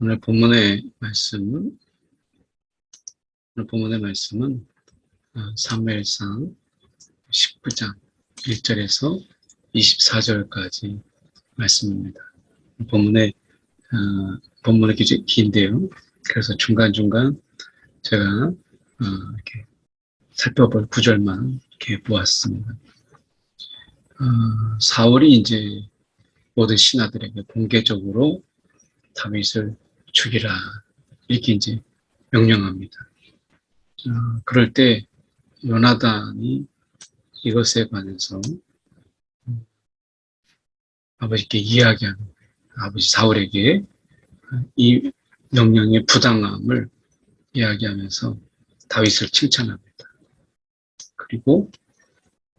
오늘 본문의 말씀은 오늘 본문의 말씀은 어, 사무엘상 19장 1절에서 24절까지 말씀입니다. 본문의 어, 본문의 기- 긴데요. 그래서 중간 중간 제가 어, 이렇게 살펴볼 구절만 이렇게 보았습니다. 어, 사울이 이제 모든 신하들에게 공개적으로 다윗을 죽이라 이렇게 이제 명령합니다. 어, 그럴 때 요나단이 이것에 관해서 음, 아버지께 이야기하는. 아버지 사울에게 이 명령의 부당함을 이야기하면서 다윗을 칭찬합니다. 그리고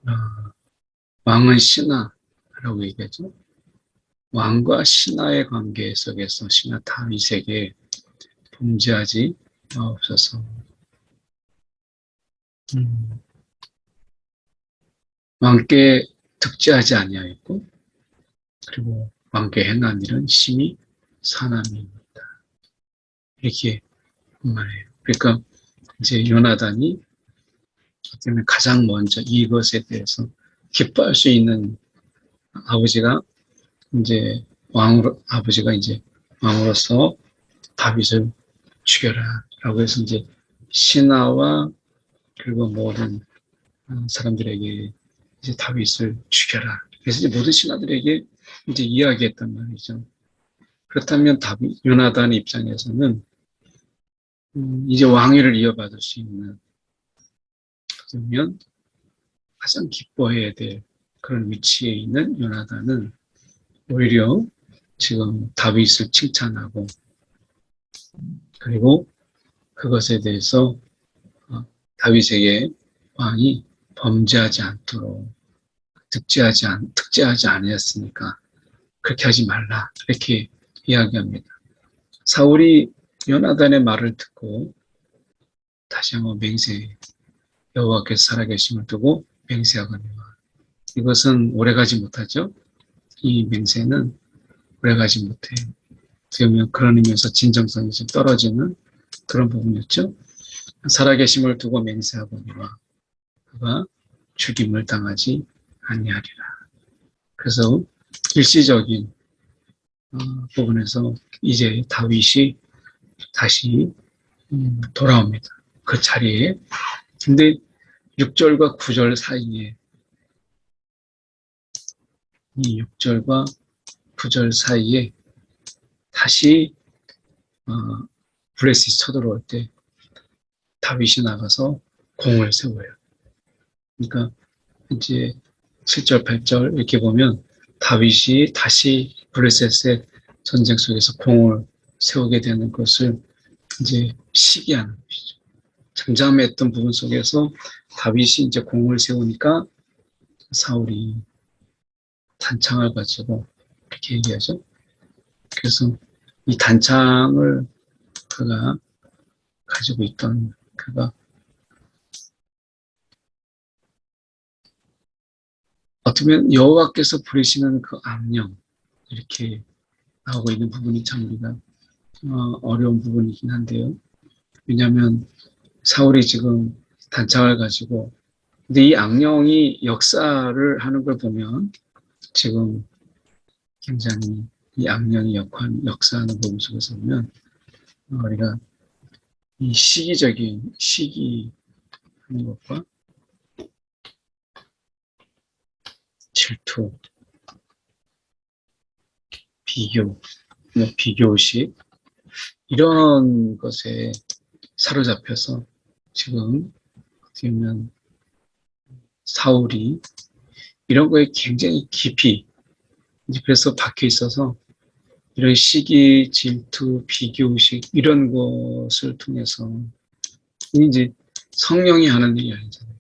어, 왕은 신하라고 얘기하죠. 왕과 신하의 관계 속에서 신하 다윗에게 범죄하지 없어서 음, 왕께 득지하지 아니하였고 그리고 왕께 행한 일은 심히 사남입니다. 이렇게 말해요. 그러니까 이제 요나단이 어쩌면 가장 먼저 이것에 대해서 기뻐할 수 있는 아버지가 이제 왕으로 아버지가 이제 왕으로서 다윗을 죽여라라고 해서 이제 신하와 그리고 모든 어, 사람들에게 이제 다윗을 죽여라. 그래서 이제 모든 신하들에게 이제 이야기했단 말이죠. 그렇다면 다윗 요나단 입장에서는 음, 이제 왕위를 이어받을 수 있는 그러면 가장 기뻐해야 될 그런 위치에 있는 요나단은 오히려 지금 다윗을 칭찬하고 그리고 그것에 대해서 어, 다윗에게 왕이 범죄하지 않도록 득죄하지 않 득죄하지 아니었으니까 그렇게 하지 말라 이렇게 이야기합니다. 사울이 요나단의 말을 듣고 다시 한번 맹세 여호와께서 살아계심을 두고 맹세하거니와 이것은 오래가지 못하죠. 이 맹세는 오래가지 못해요. 그러면 그런 의미에서 진정성이 좀 떨어지는 그런 부분이었죠. 살아계심을 두고 맹세하거니와 그가 죽임을 당하지 아니하리라. 그래서 일시적인 어, 부분에서 이제 다윗이 다시 음, 돌아옵니다. 그 자리에. 근데 6절과 9절 사이에 이 6절과 9절 사이에 다시 어, 블레셋이 쳐들어올 때 다윗이 나가서 공을 세워요. 그러니까 이제 7절, 8절 이렇게 보면 다윗이 다시 블레셋의 전쟁 속에서 공을 세우게 되는 것을 이제 시기하는 것이죠. 잠잠했던 부분 속에서 다윗이 이제 공을 세우니까 사울이 단창을 가지고 이렇게 얘기하죠. 그래서 이 단창을 그가 가지고 있던 그가 어쩌면 여호와께서 부리시는 그 악령 이렇게 나오고 있는 부분이 참 우리가 어, 어려운 부분이긴 한데요. 왜냐하면 사울이 지금 단창을 가지고 근데 이 악령이 역사를 하는 걸 보면 지금 굉장히 이 악령이 역할, 역사하는 부분 속에서 보면 어, 우리가 이 시기적인 시기 하는 것과 질투, 비교, 뭐 비교식 이런 것에 사로잡혀서 지금 어떻게 보면 사울이 이런 거에 굉장히 깊이 그래서 박혀 있어서 이런 시기, 질투, 비교식 이런 것을 통해서 이제 성령이 하는 일이 아니잖아요.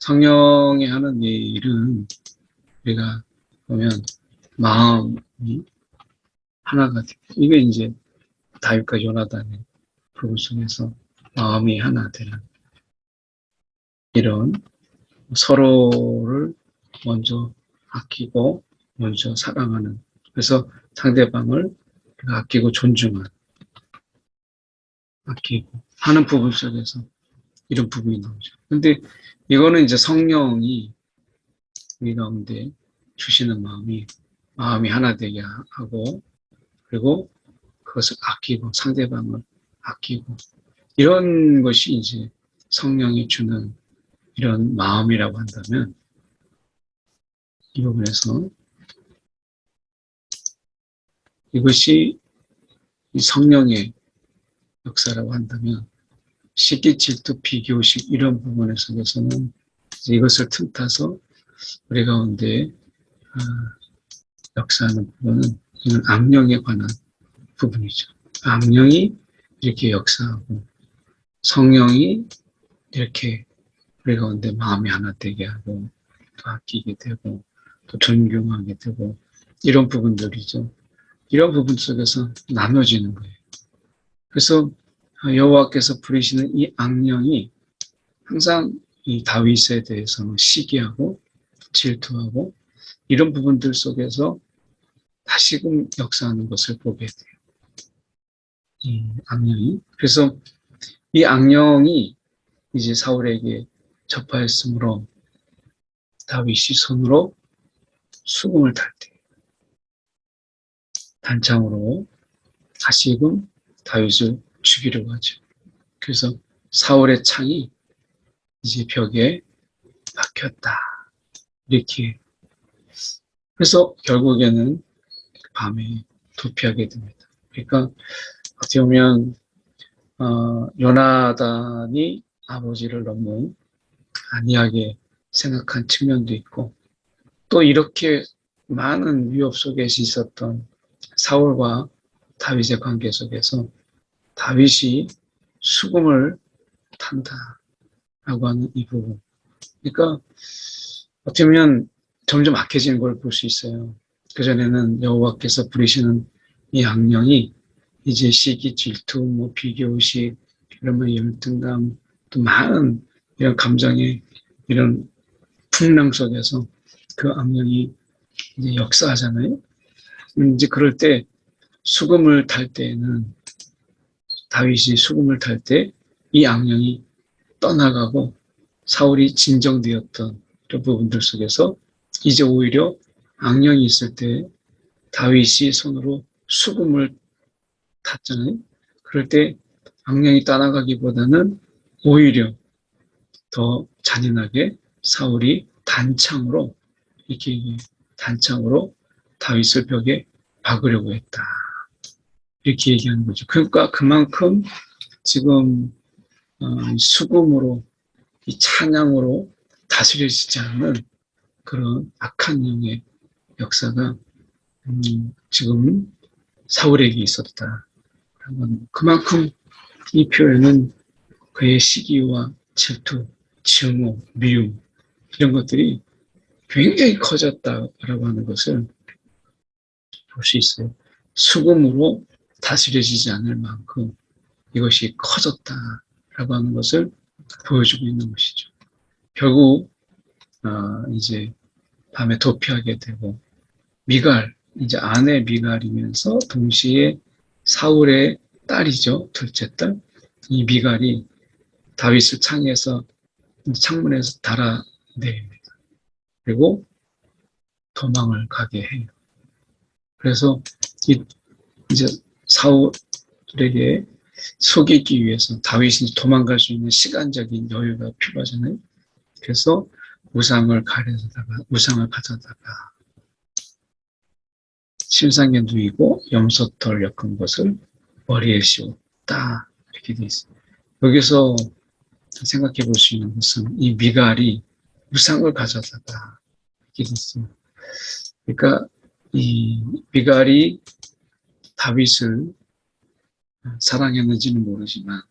성령이 하는 일은 우리가 보면 마음이 하나가 되고 이게 이제 다윗과 요나단의 부분 속에서 마음이 하나 되는 이런 서로를 먼저 아끼고 먼저 사랑하는. 그래서 상대방을 아끼고 존중하는. 아끼고. 하는 부분 속에서 이런 부분이 나오죠. 근데 이거는 이제 성령이 우리 가운데 주시는 마음이 마음이 하나 되게 하고 그리고 그것을 아끼고 상대방을 아끼고 이런 것이 이제 성령이 주는 이런 마음이라고 한다면 이 부분에서 이것이 이 성령의 역사라고 한다면 시기 질투 비교식 이런 부분에 속에서는 이것을 틈타서 우리 가운데 아, 역사하는 부분은 이는 악령에 관한 부분이죠. 악령이 이렇게 역사하고 성령이 이렇게 우리 가운데 마음이 하나 되게 하고 또 아끼게 되고 또 존경하게 되고 이런 부분들이죠. 이런 부분 속에서 나눠지는 거예요. 그래서 여호와께서 부리시는 이 악령이 항상 이 다윗에 대해서 시기하고 질투하고 이런 부분들 속에서 다시금 역사하는 것을 보게 돼요. 이 악령이. 그래서 이 악령이 이제 사울에게 접하였으므로 다윗이 손으로 수금을 탈때 단창으로 다시금 다윗을 죽이려고 하죠. 그래서 사울의 창이 이제 벽에 박혔다. 이렇게. 그래서 결국에는 밤에 도피하게 됩니다. 그러니까 어떻게 보면 어, 요나단이 아버지를 너무 안이하게 생각한 측면도 있고 또 이렇게 많은 위협 속에 있었던 사울과 다윗의 관계 속에서 다윗이 수금을 탄다라고 하는 이 부분. 그러니까 어떻게 보면 점점 악해지는 걸 볼 수 있어요. 그전에는 여호와께서 부리시는 이 악령이 이제 시기, 질투, 뭐 비교의식, 이런 열등감, 또 많은 이런 감정의 이런 풍랑 속에서 그 악령이 이제 역사하잖아요. 이제 그럴 때 수금을 탈 때에는 다윗이 수금을 탈 때 이 악령이 떠나가고 사울이 진정되었던 그런 부분들 속에서 이제 오히려 악령이 있을 때 다윗이 손으로 수금을 탔잖아요. 그럴 때 악령이 떠나가기보다는 오히려 더 잔인하게 사울이 단창으로 이렇게 단창으로 다윗을 벽에 박으려고 했다. 이렇게 얘기하는 거죠. 그러니까 그만큼 지금 어, 수금으로 이 찬양으로 다스려지지 않는 그런 악한 영의 역사가 음, 지금 사울에게 있었다. 그만큼 이 표현은 그의 시기와 질투, 증오, 미움 이런 것들이 굉장히 커졌다라고 하는 것을 볼 수 있어요. 수금으로 다스려지지 않을 만큼 이것이 커졌다라고 하는 것을 보여주고 있는 것이죠. 결국 어, 이제 밤에 도피하게 되고 미갈 이제 아내 미갈이면서 동시에 사울의 딸이죠 둘째 딸 이 미갈이 다윗을 창에서 창문에서 달아내립니다. 그리고 도망을 가게 해요. 그래서 이, 이제 사울에게 속이기 위해서 다윗이 도망갈 수 있는 시간적인 여유가 필요하잖아요. 그래서 우상을 가려다가 우상을 가져다가 신상에 누이고 염소털 엮은 것을 머리에 씌웠다 이렇게 돼 있어요. 여기서 생각해 볼 수 있는 것은 이 미갈이 우상을 가져다가 있어요. 그러니까 이 미갈이 다윗을 사랑했는지는 모르지만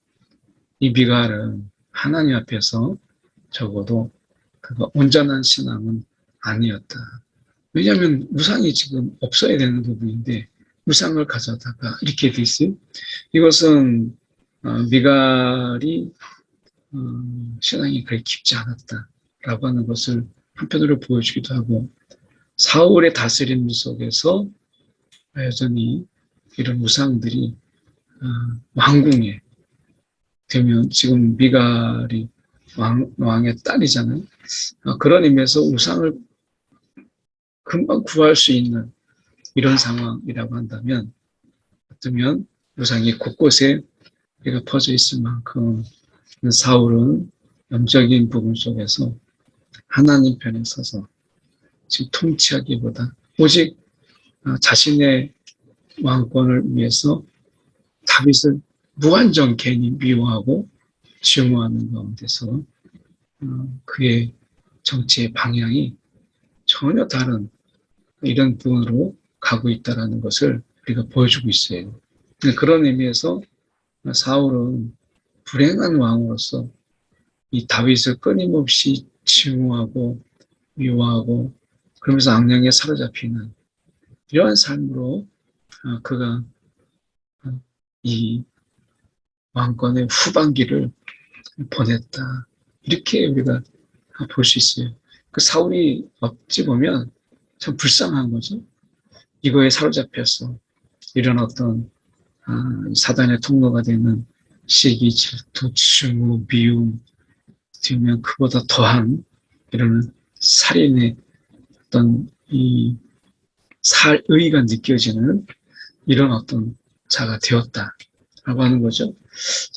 이 미갈은 하나님 앞에서 적어도 그가 온전한 신앙은 아니었다. 왜냐하면 무상이 지금 없어야 되는 부분인데 무상을 가져다가 이렇게 돼 있어요. 이것은 어, 미갈이 어, 신앙이 그렇게 깊지 않았다라고 하는 것을 한편으로 보여주기도 하고 사울의 다스림 속에서 여전히 이런 우상들이 어, 왕궁에 되면 지금 미갈이 왕, 왕의 딸이잖아요. 어, 그런 의미에서 우상을 금방 구할 수 있는 이런 상황이라고 한다면 어쩌면 우상이 곳곳에 퍼져 있을 만큼 사울은 영적인 부분 속에서 하나님 편에 서서 지금 통치하기보다 오직 어, 자신의 왕권을 위해서 다윗을 무한정 괜히 미워하고 증오하는 가운데서 어, 그의 정치의 방향이 전혀 다른 이런 부분으로 가고 있다는 것을 우리가 보여주고 있어요. 그런 의미에서 사울은 불행한 왕으로서 이 다윗을 끊임없이 증오하고 미워하고 그러면서 악령에 사로잡히는 이러한 삶으로 어, 그가 어, 이 왕권의 후반기를 보냈다. 이렇게 우리가 볼 수 있어요. 그 사울이 어찌 보면 참 불쌍한 거죠. 이거에 사로잡혀서 이런 어떤 아, 사단의 통로가 되는 시기, 질투, 증오, 미움, 뒤면 그보다 더한 이런 살인의 어떤 이 살의가 느껴지는 이런 어떤 자가 되었다라고 하는 거죠.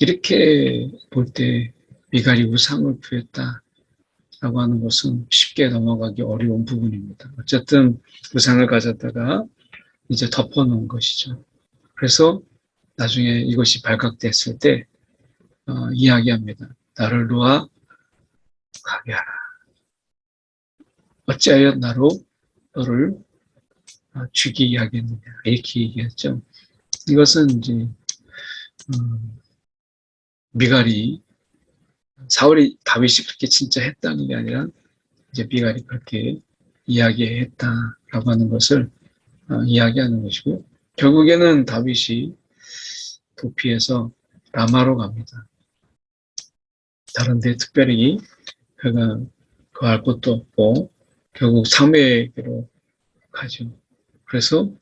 이렇게 볼 때 미갈이 우상을 부했다라고 하는 것은 쉽게 넘어가기 어려운 부분입니다. 어쨌든 우상을 가졌다가 이제 덮어놓은 것이죠. 그래서 나중에 이것이 발각됐을 때 어, 이야기합니다. 나를 놓아 가게 하라. 어찌하여 나로 너를 어, 죽이게 하겠느냐 이렇게 얘기했죠. 이것은 이제 음, 미갈이 사울이 다윗이 그렇게 진짜 했다는 게 아니라 이제 미갈이 그렇게 이야기했다라고 하는 것을 어, 이야기하는 것이고 결국에는 다윗이 도피해서 라마로 갑니다. 다른데 특별히 그가 그할 것도 없고 결국 사무엘에게로 가죠. 그래서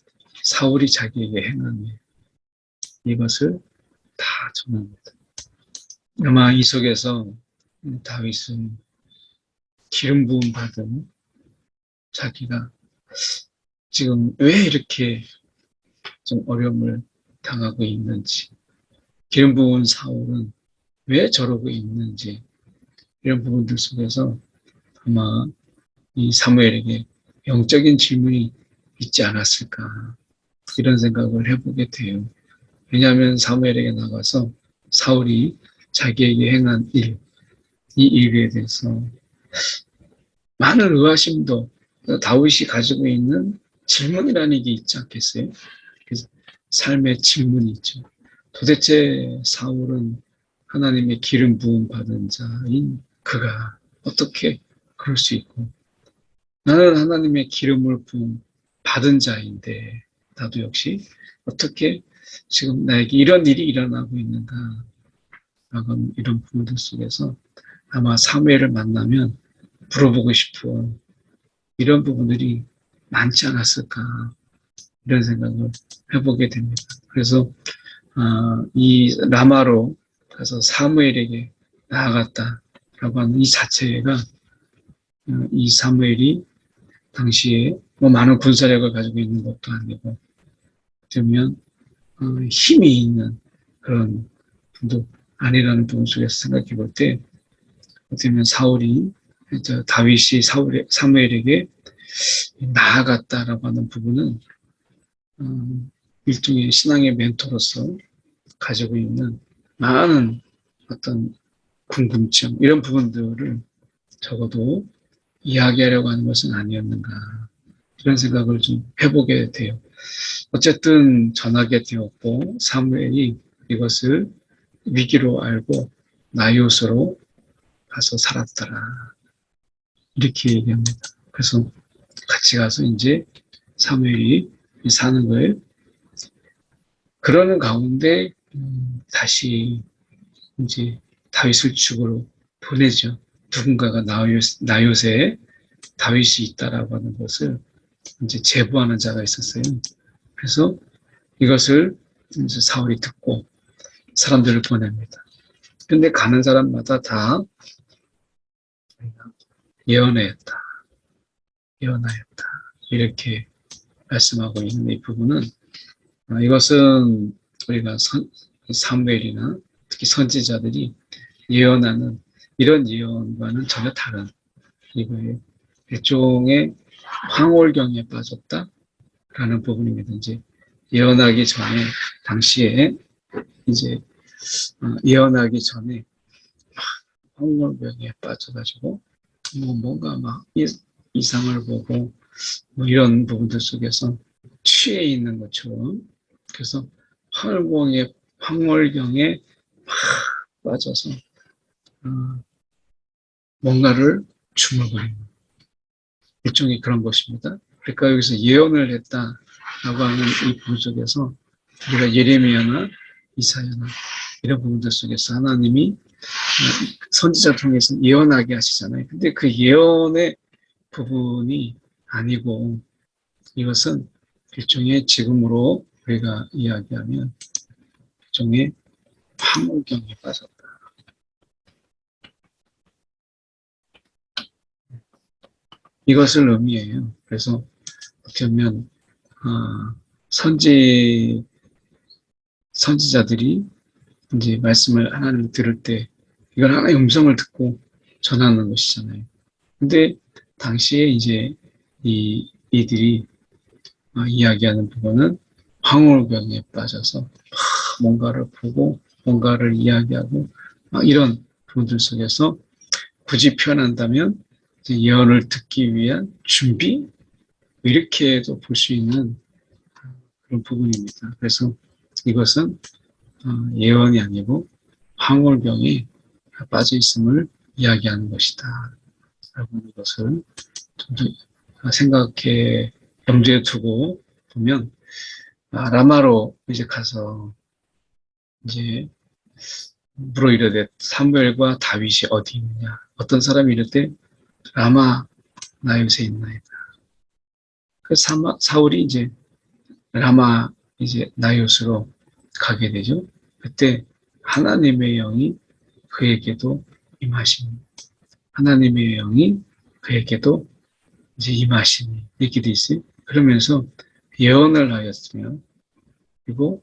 사울이 자기에게 행한 이것을 다 전합니다. 아마 이 속에서 다윗은 기름 부음 받은 자기가 지금 왜 이렇게 좀 어려움을 당하고 있는지, 기름 부은 사울은 왜 저러고 있는지, 이런 부분들 속에서 아마 이 사무엘에게 영적인 질문이 있지 않았을까, 이런 생각을 해보게 돼요. 왜냐하면 사무엘에게 나가서 사울이 자기에게 행한 일, 이 일에 대해서 많은 의아심도 다윗이 가지고 있는 질문이라는 게 있지 않겠어요? 그래서 삶의 질문이 있죠. 도대체 사울은 하나님의 기름 부음 받은 자인 그가 어떻게 그럴 수 있고. 나는 하나님의 기름을 부음 받은 자인데 나도 역시 어떻게 지금 나에게 이런 일이 일어나고 있는가 라는 이런 부분들 속에서 아마 사무엘을 만나면 물어보고 싶은 이런 부분들이 많지 않았을까 이런 생각을 해보게 됩니다. 그래서 어, 이 라마로 가서 사무엘에게 나아갔다 라고 하는 이 자체가 어, 이 사무엘이 당시에 뭐 많은 군사력을 가지고 있는 것도 아니고 그러면 어, 힘이 있는 그런 분도 아니라는 부분 속에서 생각해 볼 때 어떻게 보면 사울이 다윗이 사울 사무엘에게 나아갔다라고 하는 부분은 음, 일종의 신앙의 멘토로서 가지고 있는 많은 어떤 궁금증 이런 부분들을 적어도 이야기하려고 하는 것은 아니었는가 이런 생각을 좀 해보게 돼요. 어쨌든 전하게 되었고 사무엘이 이것을 위기로 알고 나이옷으로 가서 살았더라 이렇게 얘기합니다. 그래서 같이 가서 이제 사무엘이 사는 거예요. 그러는 가운데 음, 다시 이제 다윗을 죽으로 보내죠. 누군가가 나요새 나요새 다윗이 있다라고 하는 것을 이제 제보하는 자가 있었어요. 그래서 이것을 이제 사울이 듣고 사람들을 보냅니다. 근데 가는 사람마다 다 예언하였다. 예언하였다. 이렇게 말씀하고 있는 이 부분은 어, 이것은 우리가 선, 사무엘이나 특히 선지자들이 예언하는 이런 예언과는 전혀 다른 이거의 일종의 황홀경에 빠졌다라는 부분입니다. 이제 예언하기 전에 당시에 이제 어, 예언하기 전에 황홀경에 빠져가지고 뭐 뭔가 막 이- 이상을 보고 뭐 이런 부분들 속에서 취해 있는 것처럼 그래서 황홀경에 황홀경에 막 빠져서 어, 뭔가를 주물거리는 일종의 그런 것입니다. 그러니까 여기서 예언을 했다라고 하는 이 부분 속에서 우리가 예레미야나 이사야나 이런 부분들 속에서 하나님이 어, 선지자 통해서 예언하게 하시잖아요. 근데 그 예언의 부분이 아니고 이것은 일종의 지금으로 우리가 이야기하면 일종의 황홀경에 빠졌다. 이것을 의미해요. 그래서 보면 어, 선지 선지자들이 이제 말씀을 하나님 들을 때 이건 하나의 음성을 듣고 전하는 것이잖아요. 근데 당시에 이제 이 이들이 어, 이야기하는 부분은 황홀경에 빠져서 막 뭔가를 보고 뭔가를 이야기하고 막 이런 부분들 속에서 굳이 표현한다면 예언을 듣기 위한 준비 이렇게도 볼 수 있는 그런 부분입니다. 그래서 이것은 어, 예언이 아니고 황홀경에 빠져 있음을 이야기하는 것이다. 라고 하는 것을 좀 더 생각해 염두에 두고 보면 아, 라마로 이제 가서 이제 물어 이르되 사무엘과 다윗이 어디 있느냐 어떤 사람이 이르되 라마 나 요새 있나이다. 그 사마, 사울이 이제 라마 이제 나요스로 가게 되죠. 그때 하나님의 영이 그에게도 임하시니 하나님의 영이 그에게도 이제 임하시니 이렇게 돼 있어요. 그러면서 예언을 하였으며 그리고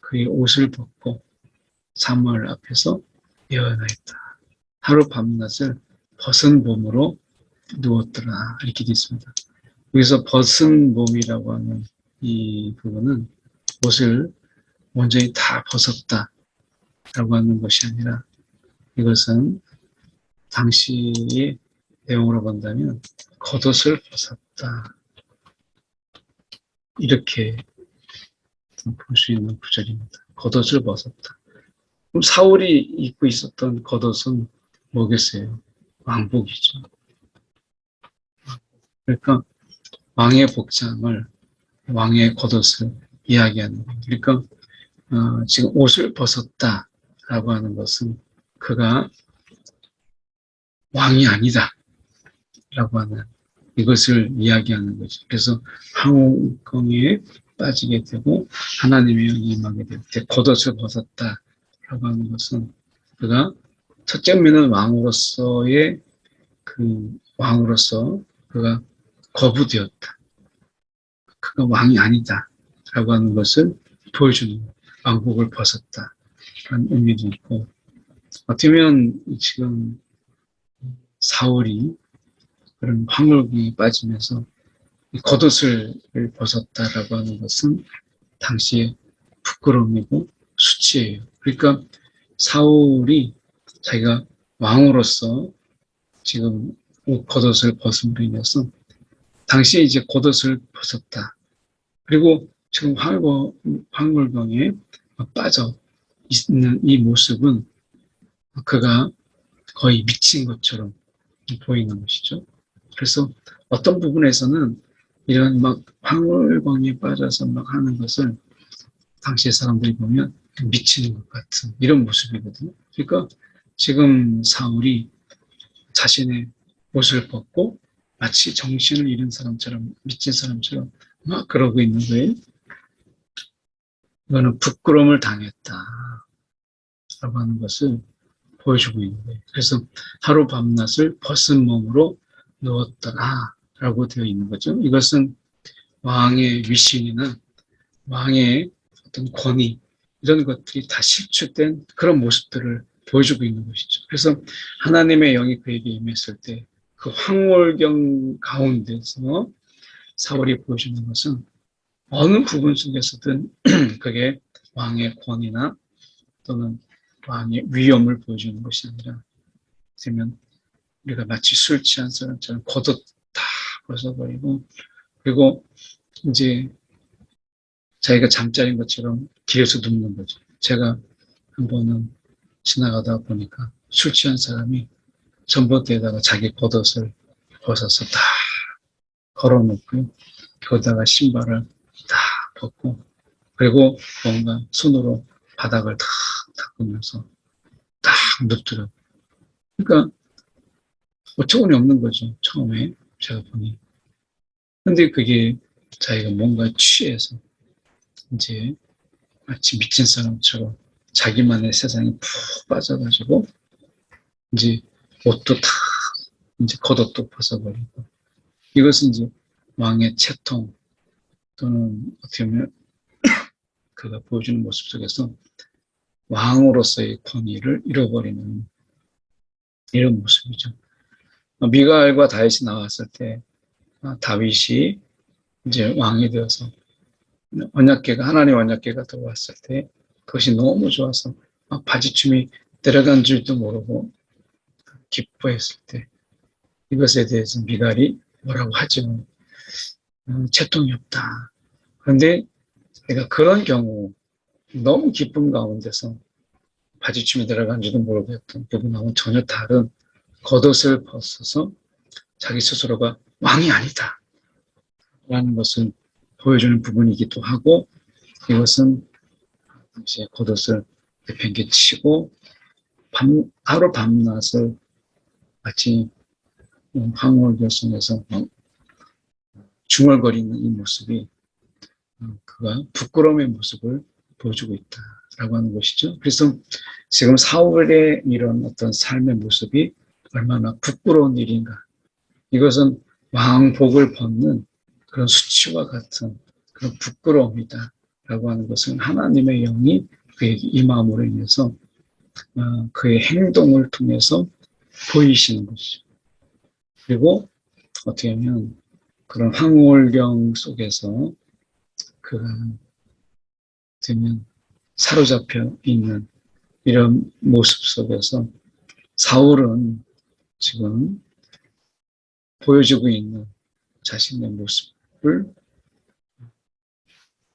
그의 옷을 벗고 사무엘 앞에서 예언하였다. 하루 밤낮을 벗은 몸으로 누웠더라 이렇게 돼 있습니다. 여기서 벗은 몸이라고 하는 이 부분은 옷을 온전히 다 벗었다 라고 하는 것이 아니라 이것은 당시의 내용으로 본다면 겉옷을 벗었다 이렇게 볼 수 있는 구절입니다. 겉옷을 벗었다. 그럼 사울이 입고 있었던 겉옷은 뭐겠어요? 왕복이죠. 그러니까 왕의 복장을 왕의 겉옷을 이야기하는 거예요. 그러니까 어, 지금 옷을 벗었다라고 하는 것은 그가 왕이 아니다라고 하는 이것을 이야기하는 거죠. 그래서 항공에 빠지게 되고 하나님의 영이 임하게 될 때 겉옷을 벗었다라고 하는 것은 그가 첫째 면은 왕으로서의 그 왕으로서 그가 거부되었다. 그가 왕이 아니다 라고 하는 것을 보여주는. 왕복을 벗었다. 라는 의미도 있고 어떻게 보면 지금 사울이 그런 황홀경에 빠지면서 이 겉옷을 벗었다라고 하는 것은 당시에 부끄러움이고 수치예요. 그러니까 사울이 자기가 왕으로서 지금 옷 겉옷을 벗음으로 인해서 당시에 이제 겉옷을 벗었다. 그리고 지금 황홀경에 빠져 있는 이 모습은 그가 거의 미친 것처럼 보이는 것이죠. 그래서 어떤 부분에서는 이런 막 황홀광에 빠져서 막 하는 것을 당시의 사람들이 보면 미치는 것 같은 이런 모습이거든요. 그러니까 지금 사울이 자신의 옷을 벗고 마치 정신을 잃은 사람처럼 미친 사람처럼 막 그러고 있는 거예요. 이거는 부끄러움을 당했다. 라고 하는 것을 보여주고 있는 거예요. 그래서 하루 밤낮을 벗은 몸으로 누웠더라라고 되어 있는 거죠. 이것은 왕의 위신이나 왕의 어떤 권위 이런 것들이 다 실추된 그런 모습들을 보여주고 있는 것이죠. 그래서 하나님의 영이 그에게 임했을 때 그 황홀경 가운데서 사울이 보여주는 것은 어느 부분 속에서든 그게 왕의 권위나 또는 왕의 위엄을 보여주는 것이 아니라 되면 우리가 마치 술 취한 사람처럼 겉옷 다 벗어버리고 그리고 이제 자기가 잠자린 것처럼 길에서 눕는 거죠. 제가 한 번은 지나가다 보니까 술 취한 사람이 전봇대에다가 자기 겉옷을 벗어서 다 걸어놓고요. 거기다가 신발을 다 벗고 그리고 뭔가 손으로 바닥을 탁 닦으면서 딱 눕더라고요. 그러니까 어처구니 없는 거죠. 처음에 제가 보니. 근데 그게 자기가 뭔가 취해서 이제 마치 미친 사람처럼 자기만의 세상에 푹 빠져가지고 이제 옷도 다 이제 겉옷도 벗어버리고 이것은 이제 왕의 채통 또는 어떻게 보면 그가 보여주는 모습 속에서 왕으로서의 권위를 잃어버리는 이런 모습이죠. 미가엘과 다윗이 나왔을 때 아, 다윗이 이제 왕이 되어서 언약계가 하나님 언약계가 들어왔을 때 그것이 너무 좋아서 막 바지춤이 내려간 줄도 모르고 기뻐했을 때 이것에 대해서 미갈이 뭐라고 하죠. 음, 채통이 없다. 그런데 내가 그런 경우 너무 기쁨 가운데서 바지춤이 들어간지도 모르고 했던 부분하고는 전혀 다른 겉옷을 벗어서 자기 스스로가 왕이 아니다. 라는 것을 보여주는 부분이기도 하고 이것은 당시에 겉옷을 내팽개치고 밤, 하루 밤낮을 마치 황홀 결성에서 중얼거리는 이 모습이 그가 부끄러움의 모습을 보여주고 있다라고 하는 것이죠. 그래서 지금 사울의 이런 어떤 삶의 모습이 얼마나 부끄러운 일인가. 이것은 왕복을 벗는 그런 수치와 같은 그런 부끄러움이다. 라고 하는 것은 하나님의 영이 그에게 임함으로 인해서 어, 그의 행동을 통해서 보이시는 것이죠. 그리고 어떻게 하면 그런 황홀경 속에서 그가 되면 사로잡혀 있는 이런 모습 속에서 사울은 지금 보여주고 있는 자신의 모습을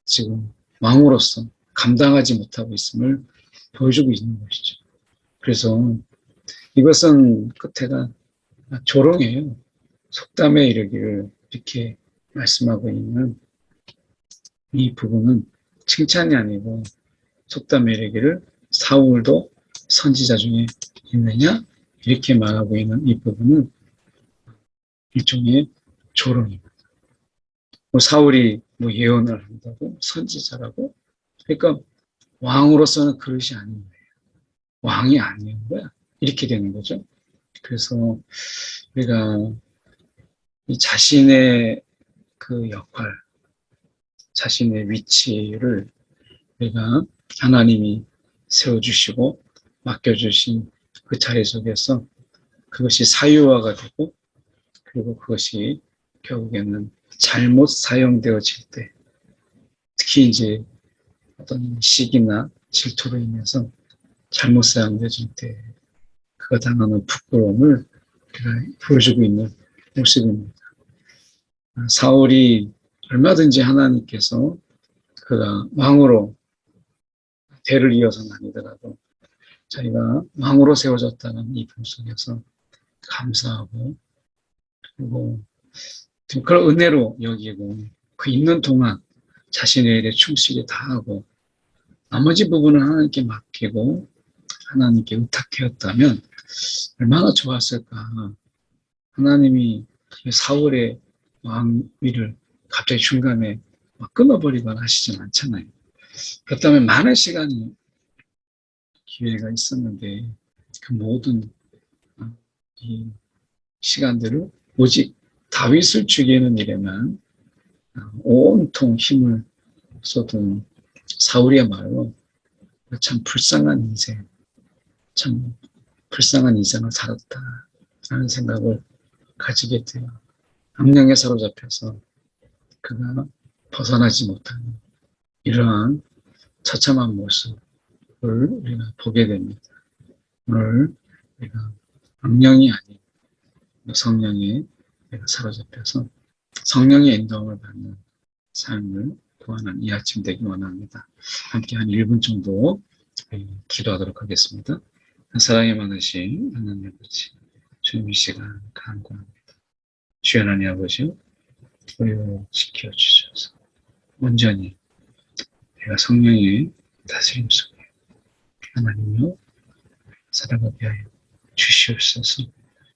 지금 왕으로서 감당하지 못하고 있음을 보여주고 있는 것이죠. 그래서 이것은 끝에가 조롱이에요. 속담에 이르기를 이렇게 말씀하고 있는 이 부분은 칭찬이 아니고 속담에 이르기를 사울도 선지자 중에 있느냐? 이렇게 말하고 있는 이 부분은 일종의 조롱입니다. 뭐 사울이 뭐 예언을 한다고 선지자라고 그러니까 왕으로서는 그릇이 아닌 거예요. 왕이 아닌 거야. 이렇게 되는 거죠. 그래서 우리가 이 자신의 그 역할, 자신의 위치를 우리가 하나님이 세워주시고 맡겨주신 그 자리 속에서 그것이 사유화가 되고 그리고 그것이 결국에는 잘못 사용되어질 때 특히 이제 어떤 시기나 질투로 인해서 잘못 사용되어질 때 그가 당하는 부끄러움을 보여주고 있는 모습입니다. 사울이 얼마든지 하나님께서 그가 왕으로 대를 이어서는 아니더라도 자기가 왕으로 세워졌다는 이 분 속에서 감사하고 그리고 그걸 은혜로 여기고 그 있는 동안 자신의 일에 충실히 다하고 나머지 부분은 하나님께 맡기고 하나님께 의탁하였다면 얼마나 좋았을까. 하나님이 사울의 왕위를 갑자기 중간에 끊어버리거나 하시진 않잖아요. 그렇다면 많은 시간이 기회가 있었는데 그 모든 어, 이 시간들을 오직 다윗을 죽이는 일에만 어, 온통 힘을 쏟은 사울이야말로 참 불쌍한 인생, 참 불쌍한 인생을 살았다 라는 생각을 가지게 돼요. 악령에 사로잡혀서 그가 벗어나지 못하는 이러한 처참한 모습을 우리가 보게 됩니다. 오늘 우리가 악령이 아닌 성령에 내가 사로잡혀서 성령의 인도함을 받는 삶을 구하는 이 아침 되기 원합니다. 함께 한 1분 정도 기도하도록 하겠습니다. 사랑에 많으신 하나님 아버지, 주님 이 시간 간구합니다. 주여 하나님 아버지, 우리를 지켜주셔서 온전히 내가 성령의 다스림 속에 하나님여 살아가게 하여 주시옵소서.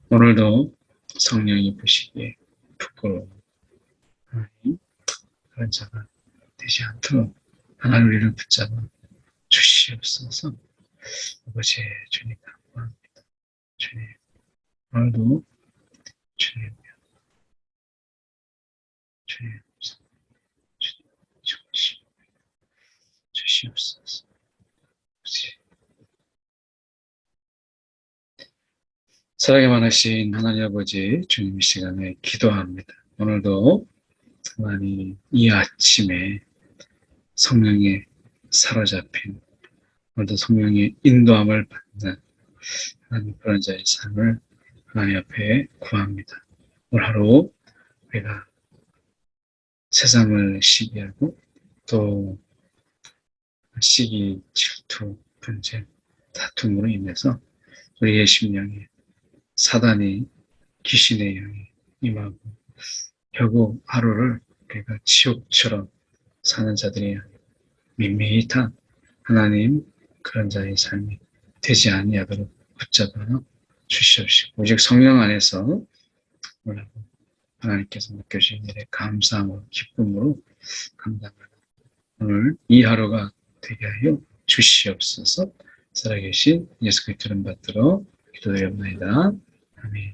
오늘도 성령이 보시기에 부끄러워 하나님 그런 자가 되지 않도록 하나님 우리를 붙잡아 주시옵소서. 아버지 주님 감사합니다. 주님 오늘도 주님 주님 주님 주시 주시옵소서. 아버지 사랑이 많으신 하나님 아버지 주님 이 시간에 기도합니다. 오늘도 하나님 이 아침에 성령에 사로잡힌 오늘도 성령의 인도함을 받는 하나님 그런 자의 삶을 하나님 앞에 구합니다. 오늘 하루 우리가 세상을 시기하고 또 시기, 질투, 분쟁, 다툼으로 인해서 우리의 심령에 사단이 귀신의 영이 임하고 결국 하루를 우리가 지옥처럼 사는 자들이 밋밋한 하나님 그런 자의 삶이 되지 아니하도록 붙잡아 주시옵시고 오직 성령 안에서 하나님께서 맡겨주신 일에 감사함으로 기쁨으로 감당하는 오늘 이 하루가 되게 하여 주시옵소서. 살아계신 예수 그리스도를 받들어 기도드립니다. 아멘.